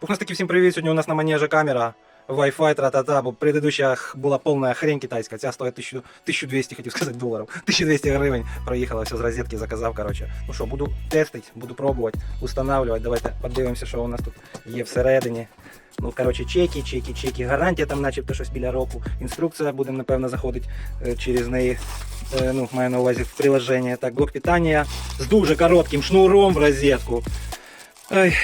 Пухнастики, всім привіт. Сьогодні у нас на манежі камера. Wi-Fi, тра-та-та, бо предыдущая була повна хрень китайська, ця стоїть 1000, 1200, хотів сказати, доларів. 1200 гривень. Проїхала все з розетки, заказав, коротше. Ну що, буду тестити, буду пробувати, устанавливати. Давайте подивимося, що у нас тут є всередині. Ну, коротше, чеки, чеки, чеки. Гарантія там начебто щось біля року. Інструкція будемо, напевно, заходити е, через неї. Е, Ну, маю на увазі в приложення. Так, блок питання з дуже коротким шнуром в розетку. Ой,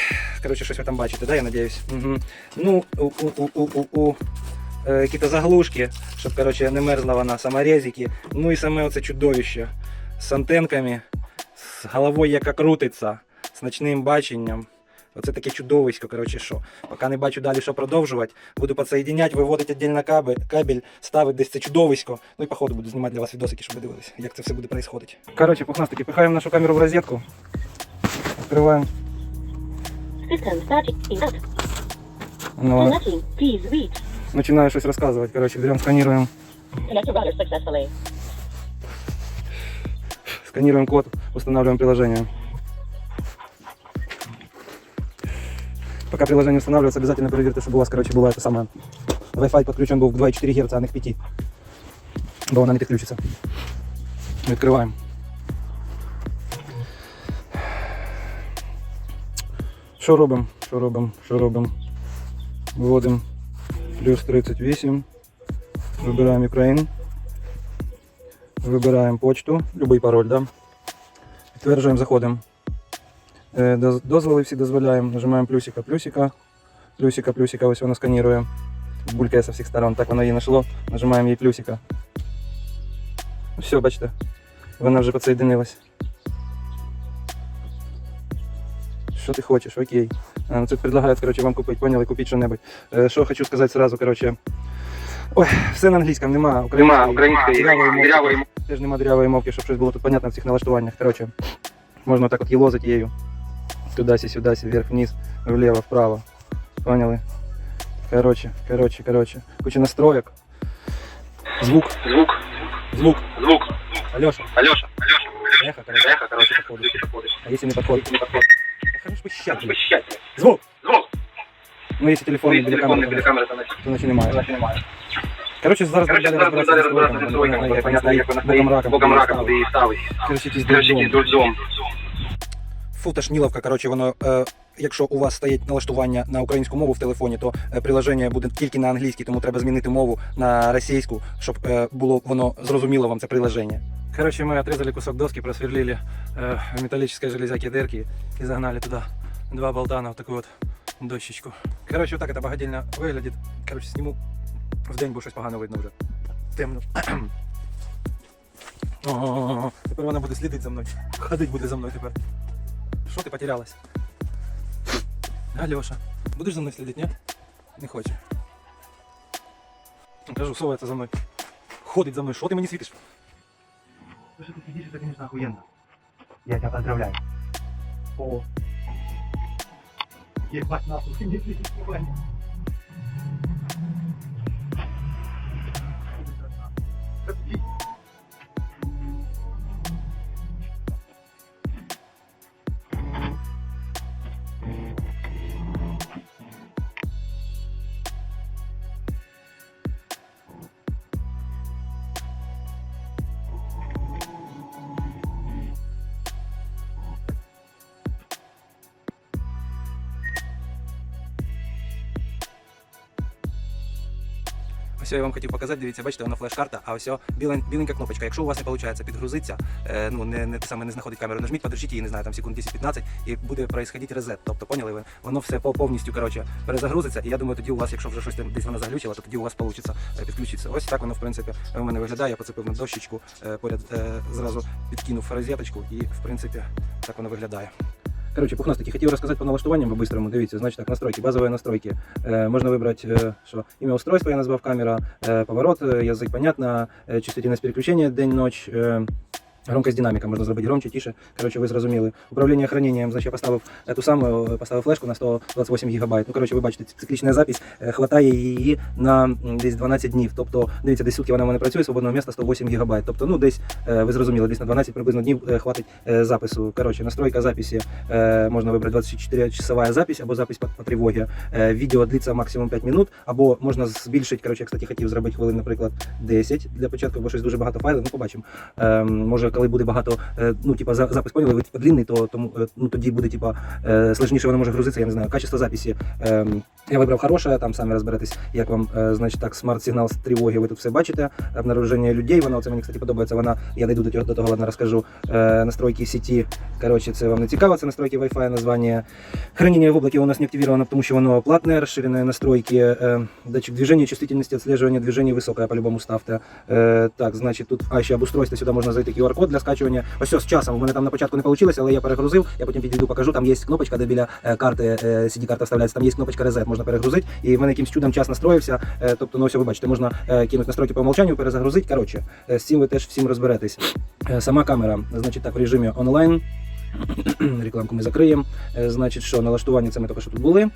коротше, щось ви там бачите, да, я надіюсь. Угу. Ну, у, у, у, у, у, у е, якісь заглушки, щоб коротше, не мерзла вона, саморезики. Ну і саме оце чудовище з антенками, з головою, яка крутиться, з ночним баченням. Оце таке чудовисько, коротше, що. Поки не бачу далі, що продовжувати. Буду підсоєдиняти, виводити віддільно кабель, кабель, ставити десь це чудовисько. Ну і по ходу буду знімати для вас відосики, щоб ви дивилися, як це все буде происходити. Коротше, пухнастики, пихаємо нашу камеру в розетку. Відкриваємо. System starting up. Ну, Connecting. Please reach. Начинаю щось розказувати. Коротше, беремо, сканируємо, Connect to router successfully. сканируем код, устанавливаем приложение. Пока приложение устанавливается, обязательно проверьте, чтобы у вас, короче, была это самое. Wi-Fi подключен был в 2,4 Гц, а не к 5. Бо вона не підключиться. Відкриваємо. Що робимо? Що робимо? Що робимо? Вводимо плюс 38. Вибираємо Ukraine. Вибираємо почту, будь-який пароль, да? Підтверджуємо, заходимо. Е, Дозволи всі дозволяємо. Нажимаємо плюсика, плюсика, плюсика, плюсика, ось воно сканірує. Булькає з всіх сторон. Так воно її знайшло. Нажимаємо їй плюсика. Все, бачите. Вона вже підсоєдинилась. Що ти хочеш? Окей. А, ну, Тут предлагають, короче, вам купити, поняли, купіть що-небудь. Е, Що хочу сказати сразу, короче. Ой, все на англійському, нема Нема української. української Дірявої мовки. Теж нема дірявої мовки, щоб щось було тут понятно в цих налаштуваннях. Коротше, можна так от їлозити її. Туди-сі, сюди-сі, вверх, вниз, вліво, вправо. Поняли? Коротше, коротше, коротше. Куча настроек. Звук, Звук, звук. звук. Алеша, Алеша, Алеша, эхо, короче, эхо, короче, подходит. А если не подходит? Не подходит. Посчастье. Звук! Звук. Ну, якщо телефон Твої біля камери, то наче немає. Короче, зараз далі розбиратися з настройками, як вона стоїть, боком раком, боком ставить. куди її ставить. Короче, якийсь дурдом. Фу, та шніловка, воно, е, якщо у вас стоїть налаштування на українську мову в телефоні, то е, приложення буде тільки на англійській, тому треба змінити мову на російську, щоб е, було воно зрозуміло вам це приложення. Короче, мы отрезали кусок доски, просверлили э, в металлической железяке дырки и загнали туда два болта на вот такую вот дощечку. Короче, вот так это богадельно выглядит. Короче, сниму в день, бо щось погано видно вже. Темно. О, Тепер вона буде слідити за мною. Ходить буде за мною тепер. Що ти потерялась? Алеша, будеш за мною слідити, ні? Не хоче. Кажу, совається за мною. Ходить за мною. Що ти мені світиш? То, что ты сидишь, это, конечно, охуенно. Я тебя поздравляю. О. Ебать, нахуй, ты не светишь Ось я вам хотів показати, дивіться, бачите, вона флеш-карта, а ось білен, біленька кнопочка. Якщо у вас не виходить підгрузитися, е, ну не, не саме не знаходить камеру, нажміть, подержіть її, не знаю, там секунд 10-15, і буде происходити резет. Тобто, поняли ви? Воно все повністю коротше, перезагрузиться, і я думаю, тоді у вас, якщо вже щось там десь вона заглючила, то тоді у вас вийде підключитися. Ось так воно, в принципі, у мене виглядає. Я поцепив на дощечку, е, поряд е, зразу підкинув розеточку, і в принципі так воно виглядає. Короче, пухнастики, хотів розказати по налаштуванням по-быстрому. Дивіться, значить так, настройки, базові настройки. Е, можна вибрати, Имя що ім'я устройства я назвав камера, е, поворот, язык понятно, чувствительность переключения день-ночь, Громкость динаміка можна зробити громче, тише. Коротше, ви зрозуміли. Управління храненням, значить, я поставив ту саму, е, поставив флешку на 128 гігабайт. Ну, коротше, ви бачите, циклічна запись е, хватає її на десь 12 днів. Тобто, дивіться, десь сутки вона в мене працює, свободного місця 108 гігабайт. Тобто, ну, десь, е, ви зрозуміли, десь на 12 приблизно днів е, хватить е, запису. Коротше, настройка записи, можна вибрати 24-часова запись або запись по, тривогі. Відео длиться максимум 5 минут, або можна збільшити, коротше, я, кстати, хотів зробити хвилин, наприклад, 10 для початку, бо щось дуже багато файлів, ну, побачимо. Е, може, коли буде багато, е, ну, типа, за- запис поняли, ви типа длинний, то тому, е, ну, тоді буде, типа, е, сложніше воно може грузитися, я не знаю. Качество записі е, я вибрав хороше, там самі розберетесь, як вам, е, значить, так, смарт-сигнал з тривоги, ви тут все бачите, обнаруження людей, воно, це мені, кстати, подобається, вона, я дійду до, цього- до того, ладно, розкажу, е, настройки сеті, коротше, це вам не цікаво, це настройки Wi-Fi, названня. Хранение в облаке у нас не активировано, потому что оно платное, расширенные настройки, э, датчик движения, чувствительности, отслеживания движения высокая, по-любому ставте. Э, так, значить, тут, а ще обустройство, сюди можна зайти QR-код для скачування. Ось з часом, у мене там на початку не вийшло, але я перегрузив, я потім підійду, покажу, там є кнопочка, де біля е, карти, е, CD-карта вставляється, там є кнопочка Reset, можна перегрузити, і в мене якимсь чудом час настроївся, е, тобто, ну, ось ви бачите, можна кинути настройки по умолчанню, перезагрузити, коротше, з цим ви теж всім розберетесь. Сама камера, значить, так, в режимі онлайн, рекламку ми закриємо. Значить, що налаштування це ми тільки що тут були.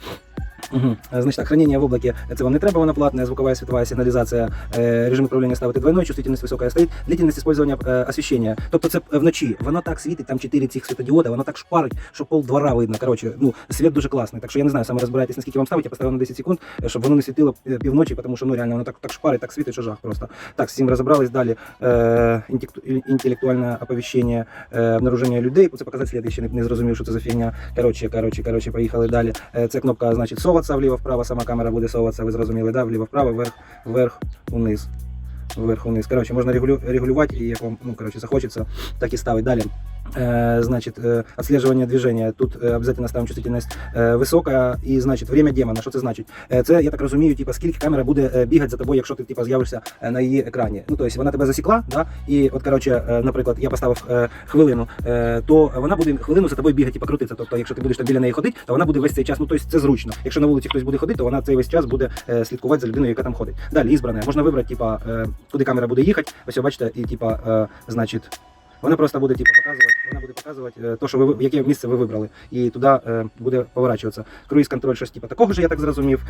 Угу. Значить, так, хранення в облаке це вам не треба, воно платне, звуковая световая сигналізація, е, режим управління ставити двойной, чувствительність висока стоїть, длительність использования е, освіщення. Тобто це вночі, воно так світить, там 4 цих світодіода, воно так шпарить, що пол двора видно. Коротше, ну, світ дуже класний. Так що я не знаю, саме розбирайтесь, наскільки вам ставить, я поставив на 10 секунд, е, щоб воно не світило е, півночі, тому що ну реально воно так, так шпарить, так світить, що жах просто. Так, з цим розібрались далі. Е, інтелекту- інтелектуальне оповіщення, е, обнаруження людей, це показати слід, ще не, не зрозумів, що це за фігня. Коротше, коротше, коротше, поїхали далі. Е, Це кнопка, значить, соватися вліво-вправо, сама камера буде соватися, ви зрозуміли, да? вліво-вправо, вверх, вверх, униз. Вверх униз. Коротше, можна регулю, регулювати, і як вам ну, коротше, захочеться, так і ставити далі. Э, значит, э, отслеживание движения. Тут э, обязательно ставимо чувствительність э, висока. І, значить, время демона. Що це значить? Е, Це, я так розумію, типу, скільки камера буде е, бігати за тобою, якщо ти типу, з'явишся е, на її екрані. Ну, тобто вона тебе засікла, да? і от, коротше, е, наприклад, я поставив е, хвилину, е, то вона буде хвилину за тобою бігати, типу, крутитися. Тобто, якщо ти будеш там біля неї ходити, то вона буде весь цей час. Ну, тобто це зручно. Якщо на вулиці хтось буде ходити, то вона цей весь час буде е, слідкувати за людиною, яка там ходить. Далі, ізбране. Можна вибрати, типа, е, куди камера буде їхати. Ось, бачите, і типа, е, значить. Вона просто буде типу, показувати, вона буде показувати е, то, що ви яке місце ви вибрали, і туди е, буде поворачуватися. Круїз контроль, щось типу такого ж, я так зрозумів.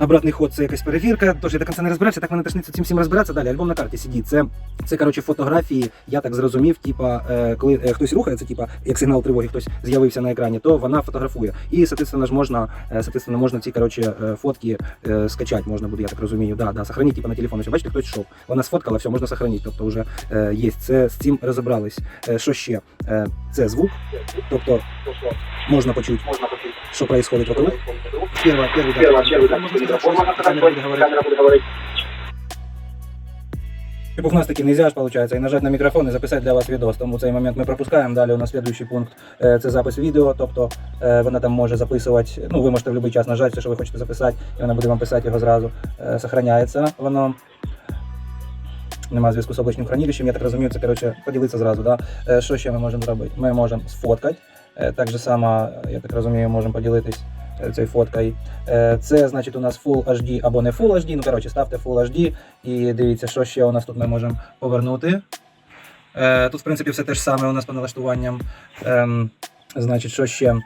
Обратний ход це якась перевірка. Тож я до кінця не розбирався, так мене тошниться цим всім розбиратися. Далі альбом на карті сидить. Це, це коротше фотографії. Я так зрозумів, типа, е, коли хтось рухається, типа, як сигнал тривоги, хтось з'явився на екрані, то вона фотографує. І, соответственно, ж можна, соответственно, можна ці коротше, фотки скачати, можна буде, я так розумію. Да, да, сохранити типа, на телефон. Бачите, хтось йшов. Вона сфоткала, все, можна сохранити. Тобто вже є. Це з цим розібрались. Е, що ще? Е, це звук, тобто можна почути, що відбувається вокруг. Перва, перший, да, Первое, первый, буде говорити. камера. Типу в нас таки нельзя ж, получается, і нажати на мікрофон і записати для вас відео. Тому цей момент ми пропускаємо. Далі у нас слідуючий пункт е, це запис відео. Тобто вона там може записувати. Ну, ви можете в будь-який час нажати, все, що ви хочете записати, і вона буде вам писати його зразу. Сохраняється воно. Нема зв'язку з облачним хранилищем, я так розумію, це коротше поділитися зразу. Да? Е, Що ще ми можемо зробити? Ми можемо сфоткати. Е, Так же само, я так розумію, можемо поділитись е, цією фоткою. Це значить у нас Full HD або не Full HD. Ну коротше, ставте Full HD і дивіться, що ще у нас тут ми можемо повернути. Тут, в принципі, все те ж саме у нас по налаштуванням. Ем, Значить, що ще?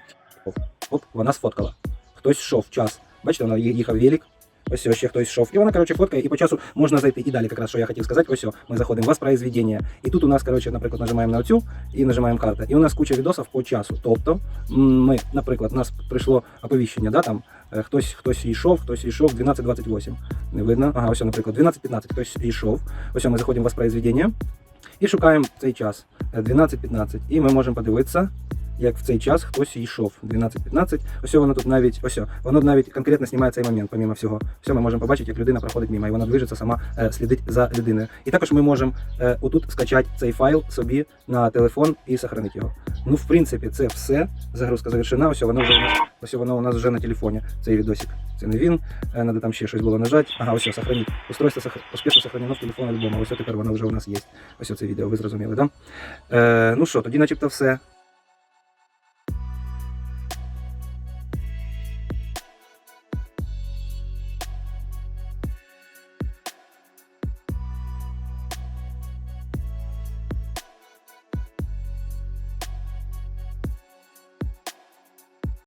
Оп, вона сфоткала. Хтось йшов час. Бачите, вона їхав велик. Ось ще хтось йшов. І вона, коротше, фоткає, і по часу можна зайти. І далі, якраз, що я хотів сказати, ось ми заходимо в воспроизведення. І тут у нас, коротше, наприклад, нажимаємо на оцю і нажимаємо карта. І у нас куча відосів по часу. Тобто, ми, наприклад, у нас прийшло оповіщення, да, там, е, хтось, хтось йшов, хтось йшов 12.28. Не видно. Ага, ось, наприклад, 12.15 хтось йшов. Ось ми заходимо в воспроизведення і шукаємо цей час е, 12.15. І ми можемо подивитися, як в цей час хтось йшов. 12.15. Ось воно тут навіть, ось воно навіть конкретно знімає цей момент, помимо всього. Все, ми можемо побачити, як людина проходить мимо, і вона движеться сама, е, слідить за людиною. І також ми можемо е, отут скачати цей файл собі на телефон і сохранити його. Ну, в принципі, це все. Загрузка завершена. Ось воно вже у нас, ось воно у нас вже на телефоні. Цей відосик. Це не він. Е, Надо там ще щось було нажати. Ага, ось все, сохранити. Устройство сох... успішно сохранено в телефон альбому. Ось тепер воно вже у нас є. Ось це відео, ви зрозуміли, да? Е, ну що, тоді начебто все.